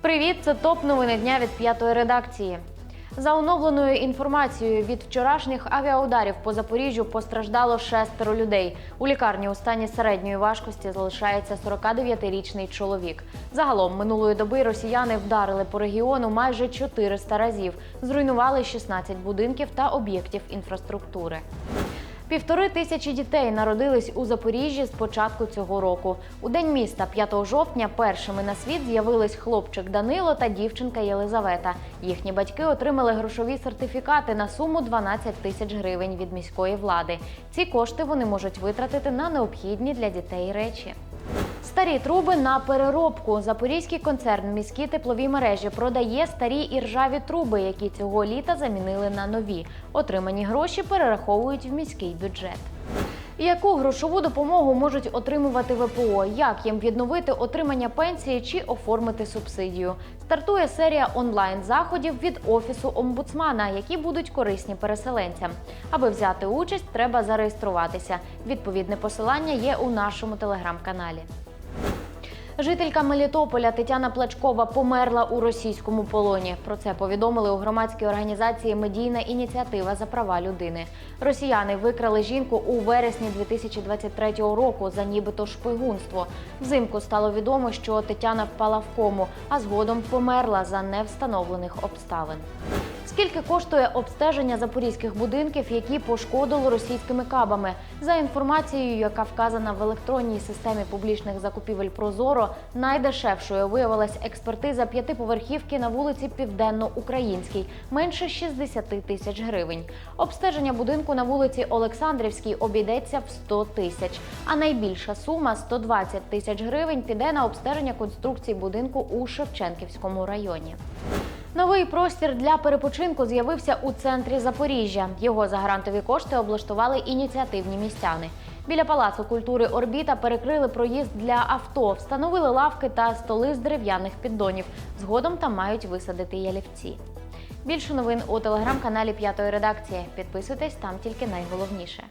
Привіт, це топ новини дня від п'ятої редакції. За оновленою інформацією від вчорашніх авіаударів по Запоріжжю постраждало шестеро людей. У лікарні у стані середньої важкості залишається 49-річний чоловік. Загалом минулої доби росіяни вдарили по регіону майже 400 разів, зруйнували 16 будинків та об'єктів інфраструктури. Півтори тисячі дітей народились у Запоріжжі з початку цього року. У день міста, 5 жовтня, першими на світ з'явились хлопчик Данило та дівчинка Єлизавета. Їхні батьки отримали грошові сертифікати на суму 12 тисяч гривень від міської влади. Ці кошти вони можуть витратити на необхідні для дітей речі. Старі труби на переробку. Запорізький концерн міські теплові мережі продає старі і ржаві труби, які цього літа замінили на нові. Отримані гроші перераховують в міський бюджет. Яку грошову допомогу можуть отримувати ВПО? Як їм відновити отримання пенсії чи оформити субсидію? Стартує серія онлайн-заходів від офісу омбудсмана, які будуть корисні переселенцям. Аби взяти участь, треба зареєструватися. Відповідне посилання є у нашому телеграм-каналі. Жителька Мелітополя Тетяна Плачкова померла у російському полоні. Про це повідомили у громадській організації Медійна ініціатива за права людини. Росіяни викрали жінку у вересні 2023 року за нібито шпигунство. Взимку стало відомо, що Тетяна впала в кому, а згодом померла за невстановлених обставин. Скільки коштує обстеження запорізьких будинків, які пошкодили російськими кабами? За інформацією, яка вказана в електронній системі публічних закупівель Прозоро, найдешевшою виявилась експертиза п'ятиповерхівки на вулиці Південно-Українській, менше 60 тисяч гривень. Обстеження будинку на вулиці Олександрівській обійдеться в 100 тисяч. А найбільша сума 120 тисяч гривень піде на обстеження конструкції будинку у Шевченківському районі. Новий простір для перепочинку з'явився у центрі Запоріжжя. Його за грантові кошти облаштували ініціативні містяни. Біля палацу культури Орбіта перекрили проїзд для авто, встановили лавки та столи з дерев'яних піддонів. Згодом там мають висадити ялівці. Більше новин у телеграм-каналі П'ятої редакції. Підписуйтесь там тільки найголовніше.